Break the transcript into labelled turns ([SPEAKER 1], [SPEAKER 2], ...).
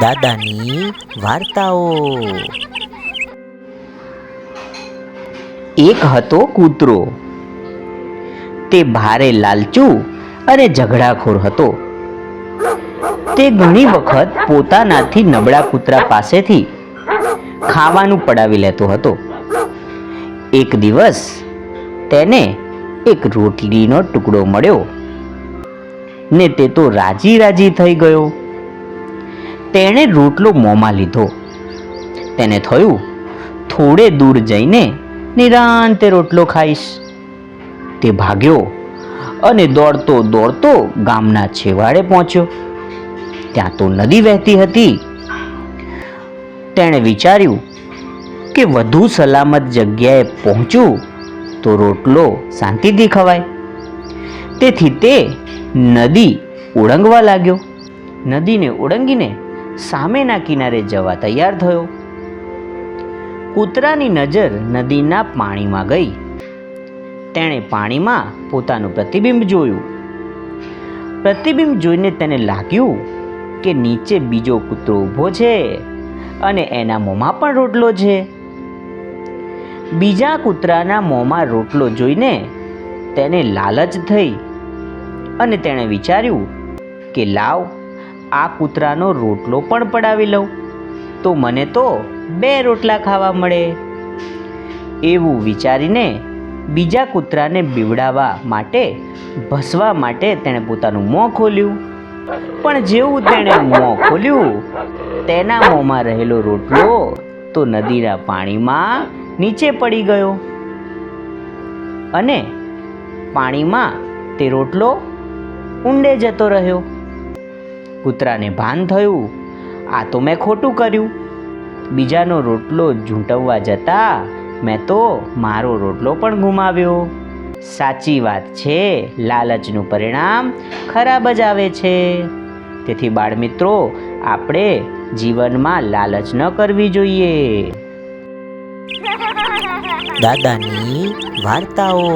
[SPEAKER 1] દાદાની વાર્તાઓ.
[SPEAKER 2] એક હતો કૂતરો. તે ભારે લાલચુ અને ઝઘડાખોર હતો. તે ઘણી વખત પોતાનાથી નબળા કૂતરા પાસેથી ખાવાનું પડાવી લેતો હતો. એક દિવસ તેને એક રોટલીનો ટુકડો મળ્યો ને તે તો રાજી રાજી થઈ ગયો. તેણે રોટલો મોંમાં લીધો. તેને થયું, થોડે દૂર જઈને નિરાંતે રોટલો ખાઈશ. તે ભાગ્યો અને દોડતો દોડતો ગામના છેવાડે પહોંચ્યો. ત્યાં તો નદી વહેતી હતી. તેણે વિચાર્યું કે વધુ સલામત જગ્યાએ પહોંચું તો રોટલો શાંતિથી ખવાય. તેથી તે નદી ઓળંગવા લાગ્યો. નદીને ઓળંગીને સામેના કિનારે જવા તૈયાર થયો. કૂતરાની નજર નદીના પાણીમાં ગઈ. તેણે પાણીમાં પોતાનું પ્રતિબિંબ જોયું. પ્રતિબિંબ જોઈને તેને લાગ્યું કે નીચે બીજો કૂતરો ઊભો છે અને એના મોંમાં પણ રોટલો છે. બીજા કૂતરાના મોંમાં રોટલો જોઈને તેને લાલચ થઈ અને તેણે વિચાર્યું કે લાવ આ કૂતરાનો રોટલો પણ પડાવી લઉં. તો મને તો બે રોટલા ખાવા મળે. એવું વિચારીને બીજા કૂતરાને બીવડાવવા માટે, ભસવા માટે તેણે પોતાનું મોં ખોલ્યું. પણ જેવું તેણે મોં ખોલ્યું, તેના મોંમાં રહેલો રોટલો તો નદીના પાણીમાં નીચે પડી ગયો. અને પાણીમાં તે રોટલો ઊંડે જતો રહ્યો. કૂતરાને ભાન થયું. આ તો મેં ખોટું કર્યું. બીજાનો રોટલો ઝૂંટવવા જતા મેં તો મારો રોટલો પણ ગુમાવ્યો. સાચી વાત છે લાલચનું પરિણામ ખરાબ જ આવે છે. તેથી બાળમિત્રો આપણે જીવનમાં લાલચ ન કરવી જોઈએ.
[SPEAKER 1] દાદાની વાર્તાઓ.